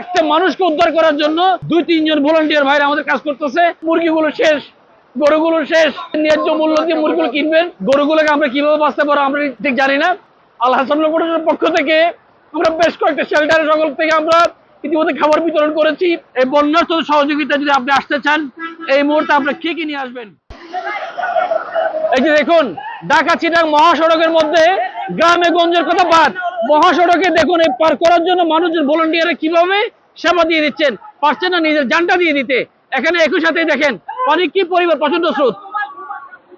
একটা মানুষকে উদ্ধার করার জন্য দুই, তিনজন ভলান্টিয়ার ভাইরা আমাদের কাজ করতেছে। মুরগিগুলো শেষ, গরুগুলো শেষ। ন্যায্য মূল্য দিয়ে মুরগিগুলো কিনবেন। গরুগুলোকে আমরা কীভাবে বাঁচতে পারব আমরা ঠিক জানি না। আল্লাহ হাসান পক্ষ থেকে আমরা বেশ কয়েকটা শেল্টারের সকল থেকে আমরা ইতিমধ্যে খাবার বিতরণ করেছি। এই বন্যার সহযোগিতা যদি আপনি আসতে চান, এই মুহূর্তে আপনার কি কি নিয়ে আসবেন? এই যে দেখুন ঢাকা চিটাং মহাসড়কের মধ্যে গ্রামে গঞ্জের কথা বাদ। মহাসড়কে দেখুন, এই পার করার জন্য মানুষজন ভলেন্টিয়ারে কীভাবে সেবা দিয়ে দিচ্ছেন? পারছেন না নিজের জানটা দিয়ে দিতে? এখানে একই সাথেই দেখেন, পানি কি পরিবার প্রচণ্ড স্রোত।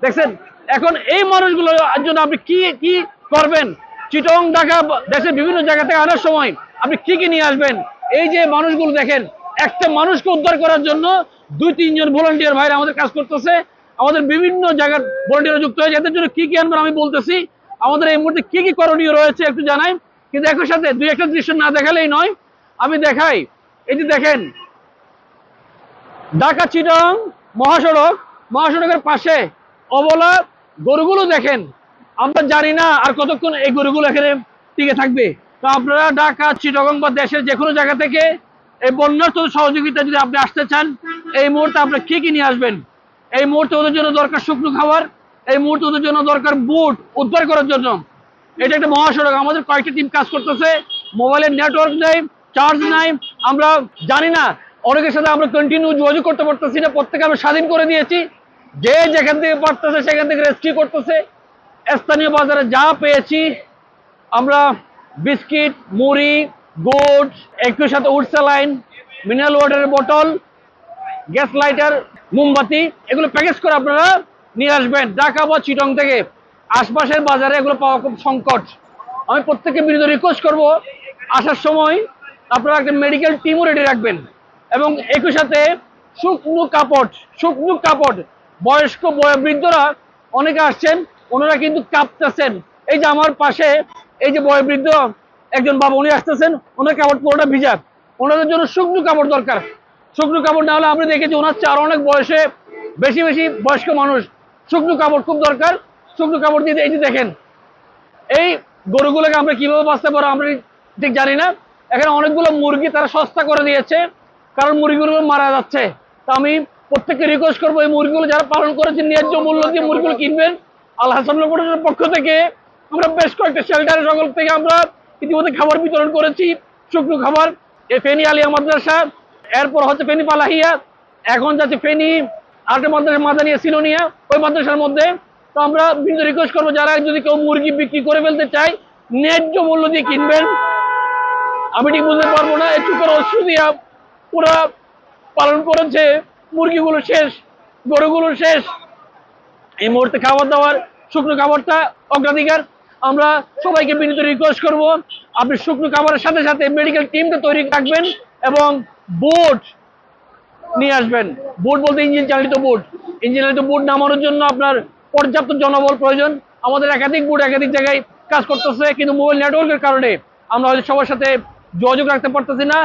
দেখছেন? এখন এই মানুষগুলোর জন্য আপনি কি কি করবেন? চিটং, ঢাকা, দেশের বিভিন্ন জায়গা থেকে আনার সময় আপনি কি কি নিয়ে আসবেন? এই যে মানুষগুলো দেখেন, একটা মানুষকে উদ্ধার করার জন্য দুই, তিনজন ভলান্টিয়ার ভাইরা আমাদের কাজ করতেছে। আমাদের বিভিন্ন জায়গার ভলান্টিয়ার যুক্ত হয়েছে এদের জন্য কি কি আনবেন আমি বলতেছি। আমাদের এই মুহূর্তে কি কি করণীয় রয়েছে একটু জানাই। কিন্তু একই সাথে দুই একটা দৃশ্য না দেখালেই নয়, আমি দেখাই। এই যে দেখেন, ঢাকা চিটং মহাসড়ক, মহাসড়কের পাশে অবলা গরুগুলো দেখেন। আমরা জানি না আর কতক্ষণ এই গরুগুলো এখানে টিকে থাকবে। তো আপনারা ঢাকা চিটগং বা দেশের যে কোনো জায়গা থেকে এই বন্যার তো সহযোগিতা যদি আপনি আসতে চান, এই মুহূর্তে আপনি কি কি নিয়ে আসবেন? এই মুহূর্তে ওদের জন্য দরকার শুকনো খাবার এই মুহূর্তে ওদের জন্য দরকার বুট উদ্ধার করার জন্য। এটা একটা মহাসড়ক, আমাদের কয়েকটি টিম কাজ করতেছে। মোবাইলের নেটওয়ার্ক নেই চার্জ নাই, আমরা জানি না। অনেকের সাথে আমরা কন্টিনিউ যোগাযোগ করতে পারতেছি না প্রত্যেকে আমরা স্বাধীন করে দিয়েছি। যে যেখান থেকে পারতেছে, সেখান থেকে রেস্কিউ করতেছে। স্থানীয় বাজারে যা পেয়েছি, আমরা বিস্কিট, মুড়ি গুড একটু সাথে উড স্যালাইন মিনারেল ওয়াটারের বোতল গ্যাস লাইটার মোমবাতি, এগুলো প্যাকেজ করে আপনারা নিয়ে আসবেন। ঢাকা বা চিটং থেকে। আশপাশের বাজারে এগুলো পাওয়া খুব সংকট। আমি প্রত্যেককে বিরুদ্ধে রিকোয়েস্ট করব। আসার সময় আপনারা একটা মেডিকেল টিমও রেডি রাখবেন। এবং একই সাথে শুকনো কাপড় শুকনো কাপড়। বয়স্ক বয়- বৃদ্ধরা অনেকে আসছেন, ওনারা কিন্তু কাঁপতেছেন। এই যে আমার পাশে এই যে বয়োবৃদ্ধ একজন বাবা, উনি আসতেছেন। ওনার কাপড় পুরোটা ভিজা। ওনাদের জন্য শুকনো কাপড় দরকার। শুকনো কাপড় না হলে আমরা দেখেছি ওনার চার অনেক বয়সে বেশি বেশি বয়স্ক মানুষ। শুকনো কাপড় খুব দরকার। শুকনো কাপড় দিয়ে এই যে দেখেন, এই গরুগুলোকে আমরা কীভাবে বাঁচতে পারব আমরা ঠিক জানি না। এখানে অনেকগুলো মুরগি তারা সস্তা করে দিয়েছে, কারণ মুরগিগুলো মারা যাচ্ছে। তো আমি প্রত্যেককে রিকোয়েস্ট করব, এই মুরগিগুলো যারা পালন করেছে, ন্যায্য মূল্য দিয়ে মুরগিগুলো কিনবেন। আল্লাহ হাসান পক্ষ থেকে আমরা বেশ কয়েকটা শেল্টার সকল থেকে আমরা ইতিমধ্যে খাবার বিতরণ করেছি, শুকনো খাবার। এই ফেনী আলিয়া মাদ্রাসা এরপর হচ্ছে ফেনী পালাহিয়া, এখন যাচ্ছে ফেনী আরেকটা মাদ্রাসা মাদানিয়া সিলোনিয়া ওই মাদ্রাসার মধ্যে তো আমরা বিভিন্ন রিকোয়েস্ট করব যারা যদি কেউ মুরগি বিক্রি করে ফেলতে চায়, ন্যায্য মূল্য দিয়ে কিনবেন। আমি ঠিক বুঝতে পারব না একটু করে অস্ত্র দিয়া পুরা পালন করেছে, মুরগিগুলো শেষ, গরুগুলো শেষ। এই মুহূর্তে খাবার দাবার, শুকনো খাবারটা অগ্রাধিকার। আমরা সবাইকে বিনীত রিকোয়েস্ট করব, আপনি শুকনো খাবারের সাথে সাথে মেডিকেল টিমটা তৈরি রাখবেন এবং বোট নিয়ে আসবেন। বোট বলতে ইঞ্জিন চালিত বোট ইঞ্জিন চালিত বোট নামানোর জন্য আপনার পর্যাপ্ত জনবল প্রয়োজন। আমাদের একাধিক বোট একাধিক জায়গায় কাজ করতেছে, কিন্তু মোবাইল নেটওয়ার্কের কারণে আমরা হয়তো সবার সাথে যোগাযোগ রাখতে পারতেছি না।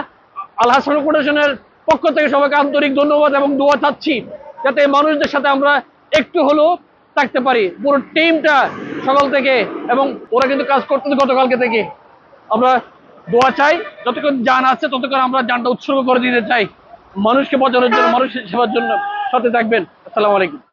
আল্লাহ ফাউন্ডেশনের পক্ষ থেকে সবাইকে আন্তরিক ধন্যবাদ এবং দোয়া চাচ্ছি যাতে মানুষদের সাথে আমরা একটু হলেও থাকতে পারি। পুরো টিমটা সকাল থেকে এবং ওরা কিন্তু কাজ করতেছে গতকালকে থেকে। আমরা দোয়া চাই, যতক্ষণ যান আছে ততক্ষণ আমরা যানটা উৎসর্গ করে দিতে চাই। মানুষকে বাঁচানোর জন্য মানুষের সেবার জন্য সাথে থাকবেন। আসসালামু আলাইকুম।